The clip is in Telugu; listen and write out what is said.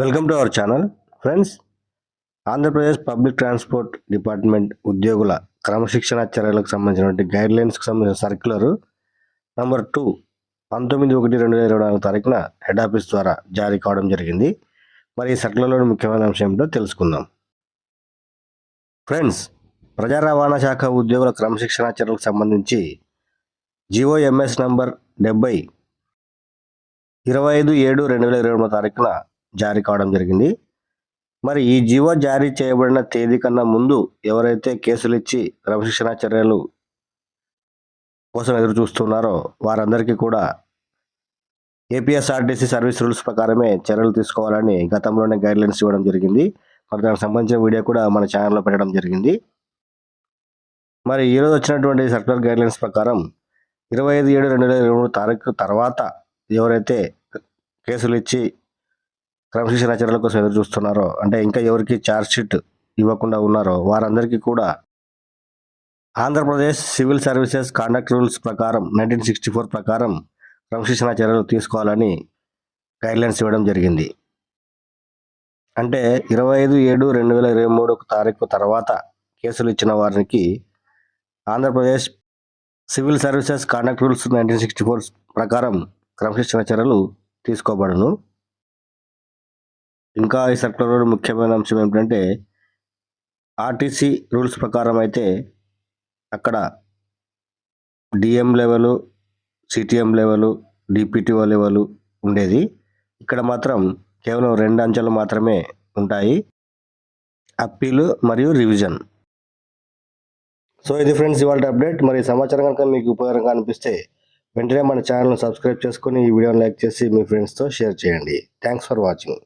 Welcome to our channel friends Andhra Pradesh public transport department ఉద్యోగుల క్రమశిక్షణ చర్యలకు సంబంధించినటువంటి గైడ్ లైన్స్కి సంబంధించిన సర్క్యులర్ నంబర్ టూ పంతొమ్మిది ఒకటి రెండు వేల ఇరవై నాలుగు తారీఖున హెడ్ ఆఫీస్ ద్వారా జారీ కావడం జరిగింది. మరి ఈ సర్క్యులర్లోని ముఖ్యమైన అంశం ఏమిటో తెలుసుకుందాం. ఫ్రెండ్స్ ప్రజా రవాణా శాఖ ఉద్యోగుల క్రమశిక్షణ చర్యలకు సంబంధించి జిఓఎంఎస్ నంబర్ డెబ్బై ఇరవై ఐదు ఏడు రెండు వేల ఇరవై మూడు తారీఖున జారీ కావడం జరిగింది. మరి ఈ జీవో జారీ చేయబడిన తేదీ కన్నా ముందు ఎవరైతే కేసులు ఇచ్చి క్రమశిక్షణ చర్యలు కోసం ఎదురు చూస్తున్నారో వారందరికీ కూడా ఏపీఎస్ఆర్టీసీ సర్వీస్ రూల్స్ ప్రకారమే చర్యలు తీసుకోవాలని గతంలోనే గైడ్లైన్స్ ఇవ్వడం జరిగింది. మరి దానికి సంబంధించిన వీడియో కూడా మన ఛానల్లో పెట్టడం జరిగింది. మరి ఈరోజు వచ్చినటువంటి సర్కులర్ గైడ్లైన్స్ ప్రకారం ఇరవై ఐదు ఏడు రెండు వేల ఇరవై మూడు తారీఖు తర్వాత ఎవరైతే కేసులు ఇచ్చి క్రమశిక్షణ చర్యల కోసం ఎదురు చూస్తున్నారో అంటే ఇంకా ఎవరికి ఛార్జ్షీట్ ఇవ్వకుండా ఉన్నారో వారందరికీ కూడా Andhra Pradesh civil services conduct rules ప్రకారం నైన్టీన్ సిక్స్టీ ఫోర్ ప్రకారం క్రమశిక్షణ చర్యలు తీసుకోవాలని గైడ్లైన్స్ ఇవ్వడం జరిగింది. అంటే ఇరవై ఐదు ఏడు రెండు వేల ఇరవై మూడు తారీఖు తర్వాత కేసులు ఇచ్చిన వారికి Andhra Pradesh civil services conduct rules nineteen sixty four ప్రకారం క్రమశిక్షణ చర్యలు తీసుకోబడను. ఇంకా ఈ సర్కులర్లో ముఖ్యమైన అంశం ఏమిటంటే ఆర్టీసీ రూల్స్ ప్రకారం అయితే అక్కడ DM level CTM level DPTO level ఉండేది. ఇక్కడ మాత్రం కేవలం రెండు అంచెలు మాత్రమే ఉంటాయి. అప్పీలు మరియు రివిజన్. సో ఇది ఫ్రెండ్స్ ఇవాళ అప్డేట్. మరి సమాచారం కనుక మీకు ఉపయోగంగా అనిపిస్తే వెంటనే మన ఛానల్ను సబ్స్క్రైబ్ చేసుకొని ఈ వీడియోని లైక్ చేసి మీ ఫ్రెండ్స్తో షేర్ చేయండి. Thanks for watching.